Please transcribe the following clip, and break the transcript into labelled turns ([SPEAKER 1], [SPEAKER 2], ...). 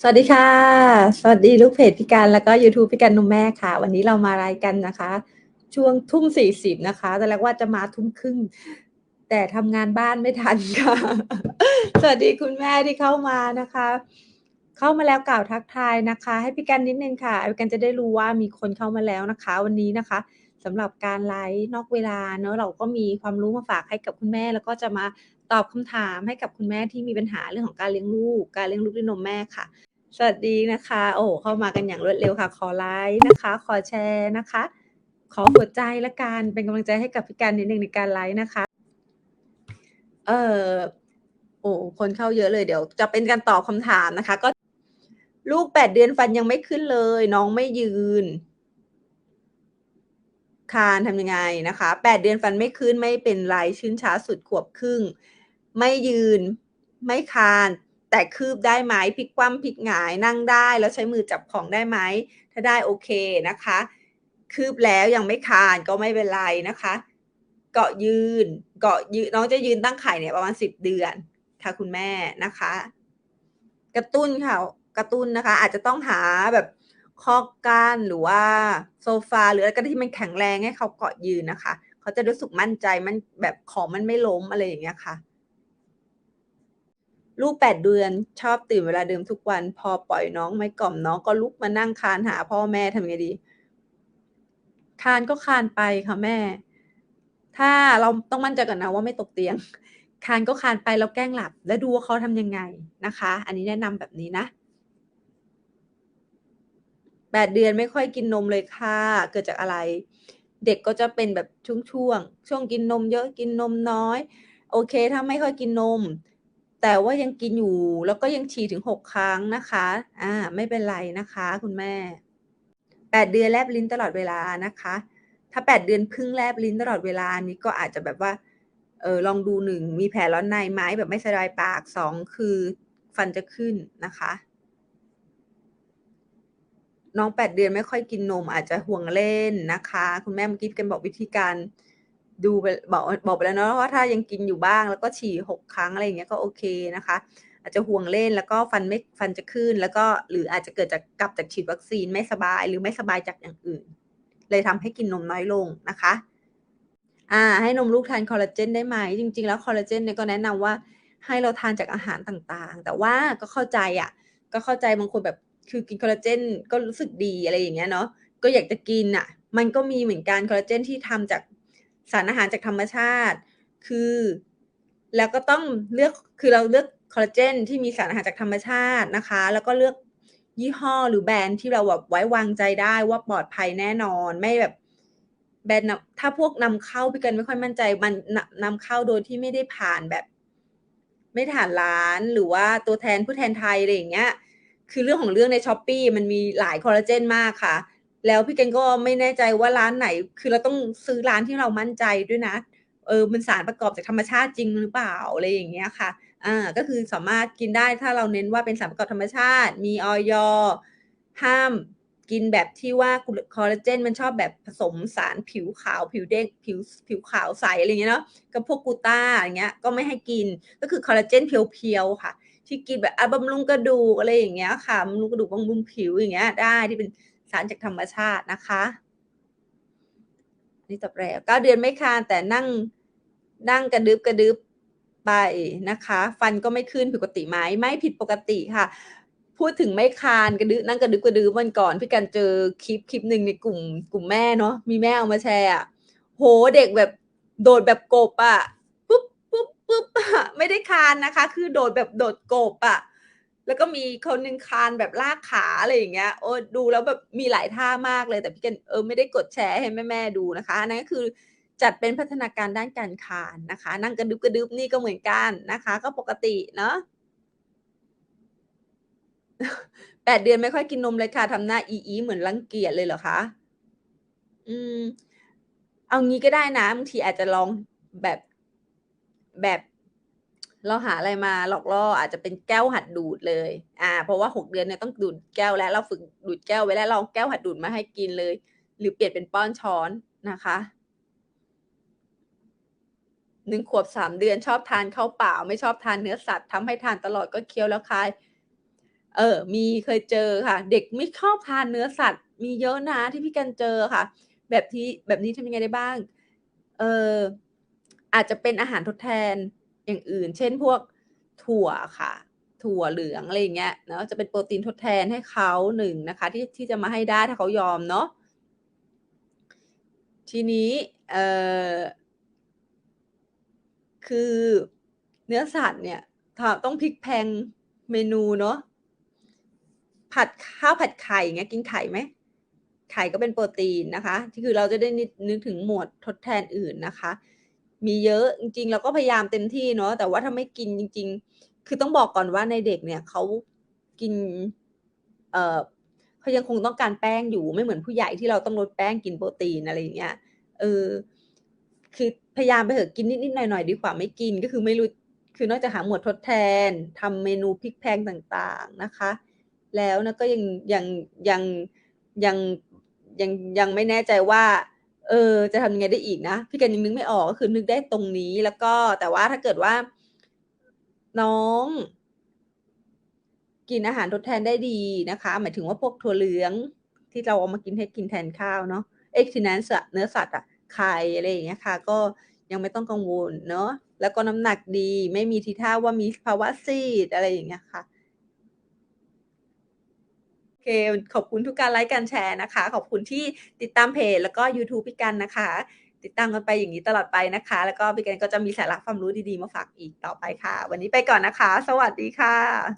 [SPEAKER 1] สวัสดีค่ะ สวัสดีลูกเพจพิการแล้วก็ YouTube พิการนุ่มแม่ค่ะ วันนี้เรามารายกันนะคะ ช่วงทุ่มสี่สิบนะคะ แต่แรกว่าจะมาทุ่มครึ่ง แต่ทำงานบ้านไม่ทันค่ะ สวัสดีคุณแม่ที่เข้ามานะคะ เข้ามาแล้วกล่าวทักทายนะคะ ให้พิการนิดนึงค่ะพิการจะได้รู้ว่ามีคนเข้ามาแล้วนะคะ วันนี้นะคะ สำหรับการไลฟ์นอกเวลาเนอะเราก็มีความรู้มาฝากให้กับคุณแม่ แล้วก็จะมาตอบคำถามให้กับคุณแม่ที่มีปัญหาเรื่องของการเลี้ยงลูก การเลี้ยงลูกด้วยนมแม่ค่ะ สวัสดีนะคะ โอ้เข้ามากันอย่างรวดเร็วค่ะ ขอไลค์นะคะ ขอแชร์นะคะ ขอหัวใจละกันเป็นกำลังใจให้กับพิการนิดนึงในการไลฟ์นะคะ เออโอ้คนเข้าเยอะเลยเดี๋ยว จะเป็นการตอบคำถามนะคะ ก็ลูกแปดเดือนฟันยังไม่ขึ้นเลย น้องไม่ยืน คานทำยังไงนะคะแปดเดือนฟันไม่ขึ้นไม่เป็นไรชื้นช้าสุดขวบครึ่ง ไม่ยืนไม่คาน แต่คืบได้ไหมพลิกคว่ำพลิกหงายนั่งได้แล้วใช้มือจับของได้ไหมถ้าได้โอเคนะคะ คืบแล้วยังไม่คานก็ไม่เป็นไรนะคะ เกาะยืนเกาะยืนน้องจะยืนตั้งไข่เนี่ยประมาณสิบเดือนค่ะคุณแม่นะคะ กระตุ้นค่ะกระตุ้นนะคะ อาจจะต้องหาแบบ ข้อก้านหรือว่าโซฟาหรืออะไรก็ที่มันแข็งแรงให้เขาเกาะยืนนะคะ เขาจะรู้สึกมั่นใจมันแบบของมันไม่ล้มอะไรอย่างเงี้ยค่ะ ลูกแปดเดือนชอบตื่นเวลาเดิมทุกวัน พอปล่อยน้องไม่กล่อมน้องก็ลุกมานั่งคานหาพ่อแม่ทำไงดีคานก็คานไปค่ะแม่ ถ้าเราต้องมั่นใจก่อนนะว่าไม่ตกเตียงคานก็คานไปแล้วแกล้งหลับ แล้วดูว่าเขาทำยังไงนะคะ อันนี้แนะนำแบบนี้นะ แปดเดือนไม่ค่อยกินนมเลยค่ะ เกิดจากอะไร เด็กก็จะเป็นแบบช่วงช่วงช่วงกินนมเยอะกินนมน้อย โอเค ถ้าไม่ค่อยกินนม แต่ว่ายังกินอยู่ แล้วก็ยังฉี่ถึงหกครั้งนะคะ อ่า ไม่เป็นไรนะคะ คุณแม่แปดเดือนแลบลิ้นตลอดเวลานะคะ ถ้าแปดเดือนพึ่งแลบลิ้นตลอดเวลานี้ก็อาจจะแบบว่า เออลองดูหนึ่งมีแผลร้อนในไหมแบบไม่สบายปากสองคือฟันจะขึ้นนะคะ น้องแปดเดือนไม่ค่อยกินนม อาจจะห่วงเล่นนะคะ คุณแม่เมื่อกี้กันบอกวิธีการดูไปบอกบอกไปแล้วเนาะว่าถ้ายังกินอยู่บ้างแล้วก็ฉี่หกครั้งอะไรอย่างเงี้ยก็โอเคนะคะ อาจจะห่วงเล่นแล้วก็ฟันไม่ฟันจะขึ้น แล้วก็หรืออาจจะเกิดจากกลับจากฉีดวัคซีนไม่สบาย หรือไม่สบายจากอย่างอื่น เลยทำให้กินนมน้อยลงนะคะอ่าให้นมลูกทานคอลลาเจนได้ไหมจริง ๆ แล้วคอลลาเจนเนี่ยก็แนะนำว่าให้เราทานจากอาหารต่างๆ แต่ว่าก็เข้าใจอะก็เข้าใจบางคนแบบ คือกินคอลลาเจนก็รู้สึกดีอะไรอย่างเงี้ยเนาะก็อยากจะกินอะ มันก็มีเหมือนกันคอลลาเจนที่ทำจากสารอาหารจากธรรมชาติ คือ แล้วก็ต้องเลือกคือเราเลือกคอลลาเจนที่มีสารอาหารจากธรรมชาตินะคะ แล้วก็เลือกยี่ห้อหรือแบรนด์ที่เราแบบไว้วางใจได้ว่าปลอดภัยแน่นอนไม่แบบแบรนด์ถ้าพวกนำเข้าพี่กันไม่ค่อยมั่นใจ มันนนำเข้าโดยที่ไม่ได้ผ่านแบบ ไม่ผ่านร้านหรือว่าตัวแทนผู้แทนไทยอะไรอย่างเงี้ย คือเรื่องของเรื่องในช้อปปีมันมีหลายคอลลาเจนมากค่ะ แล้วพี่เกันก็ไม่แน่ใจว่าร้านไหน คือเราต้องซื้อร้านที่เรามั่นใจด้วยนะ เออมันสารประกอบจากธรรมชาติจริงหรือเปล่าอะไรอย่างเงี้ยค่ะ อ่า ก็คือสามารถกินได้ถ้าเราเน้นว่าเป็นสารประกอบธรรมชาติ มีออยห้ามกินแบบที่ว่าคอลลาเจนมันชอบแบบผสมสารผิวขาวผิวเด้งผิวผิวขาวใสอะไรเงี้ยเนาะกับพวกกูต้าอย่างเงี้ยก็ไม่ให้กินก็คือคอลลาเจนเพียวๆค่ะ ที่กินแบบอะบำรุงกระดูกอะไรอย่างเงี้ยค่ะบำรุงกระดูกบำรุงผิวอย่างเงี้ย ได้ที่เป็นสารจากธรรมชาตินะคะนี่ตอบแล้วเก้าเดือนไม่คานแต่นั่งนั่งกระดึบกระดึบไปนะคะ ฟันก็ไม่ขึ้นผิดปกติไหมไม่ผิดปกติค่ะ พูดถึงไม่คานกระดึบนั่งกระดึบกระดึบวันก่อนพี่กันเจอคลิปคลิปหนึ่งในกลุ่ม กลุ่มแม่เนาะมีแม่เอามาแชร์อะโหเด็กแบบโดดแบบกบอะปุ๊บปุ๊บปุ๊บ ไม่ได้คานนะคะ คือโดดแบบโดดกบอะแล้วก็มีคนหนึ่งคานแบบลากขาอะไรอย่างเงี้ยโอ้ดูแล้วแบบมีหลายท่ามากเลย แต่พี่กันเออไม่ได้กดแชร์ให้แม่แม่ดูนะคะนนั้นก็คือจัดเป็นพัฒนาการด้านการคานนะคะ นั่งกระดึบกระดึบนี่ก็เหมือนกันนะคะ ก็ปกติเนาะแปดเดือนไม่ค่อยกินนมเลยค่ะทำหน้าอีอีเหมือนรังเกียจเลยเหรอคะอืม เอางี้ก็ได้นะบางทีอาจจะลองแบบแบบ เราหาอะไรมาหลอกล่ออาจจะเป็นแก้วหัดดูดเลย อ่า เพราะว่าหกเดือนเนี่ยต้องดูดแก้วแล้วเราฝึกดูดแก้วไว้แล้วเราเอาแก้วหัดดูดมาให้กินเลย หรือเปลี่ยนเป็นป้อนช้อนนะคะหนึ่งขวบสามเดือนชอบทานข้าวเปล่า ไม่ชอบทานเนื้อสัตว์ทำให้ทานตลอดก็เคี้ยวแล้วคาย เออ มีเคยเจอค่ะ เด็กไม่ชอบทานเนื้อสัตว์ มีเยอะนะที่พี่กันเจอค่ะ แบบที่แบบนี้ทำยังไงได้บ้าง เอออาจจะเป็นอาหารทดแทน อย่างอื่น เช่นพวกถั่วค่ะ ถั่วเหลืองอะไรอย่างเงี้ยเนาะจะเป็นโปรตีนทดแทนให้เขาหนึ่งนะคะ ที่ที่จะมาให้ได้ถ้าเขายอมเนาะทีนี้เอ่อคือเนื้อสัตว์เนี่ยต้องพลิกแพงเมนูเนาะผัดข้าวผัดไข่เงี้ยกินไข่ไหมไข่ก็เป็นโปรตีนนะคะ ที่คือเราจะได้นึกถึงหมวดทดแทนอื่นนะคะ มีเยอะจริง ๆ เราก็พยายามเต็มที่เนาะแต่ว่าถ้าไม่กินจริง ๆ คือต้องบอกก่อนว่าในเด็กเนี่ยเขากินเอ่อเขายังคงต้องการแป้งอยู่ไม่เหมือนผู้ใหญ่ที่เราต้องลดแป้งกินโปรตีนอะไรอย่างเงี้ยเออคือพยายามไปเถอะกินนิดๆหน่อยๆดีกว่าไม่กินก็คือไม่รู้คือนอกจากหาหมวดทดแทนทำเมนูพริกแพงต่างๆนะคะ แล้วนะก็ยังยังยังยังยังยังไม่แน่ใจว่า เออจะทำยังไงได้อีกนะพี่กันยังนึกไม่ออกก็คือนึกได้ตรงนี้แล้วก็แต่ว่าถ้าเกิดว่า น้อง กินอาหารทดแทนได้ดีนะคะ หมายถึงว่าพวกถั่วเหลือง ที่เราเอามากินให้กินแทนข้าวเนาะเอ็กซ์ทีนสเนื้อสัตว์อะไข่อะไรอย่างเงี้ยค่ะ ก็ยังไม่ต้องกังวลเนาะแล้วก็น้ำหนักดีไม่มีทีท่าว่ามีภาวะซีดอะไรอย่างเงี้ยค่ะ เค ขอบคุณทุกการไลค์การแชร์นะคะ ขอบคุณที่ติดตามเพจแล้วก็ YouTube พี่กันนะคะ ติดตามกันไปอย่างนี้ตลอดไปนะคะ แล้วก็พี่กันก็จะมีสาระความรู้ดีๆมาฝากอีกต่อไปค่ะ วันนี้ไปก่อนนะคะ สวัสดีค่ะ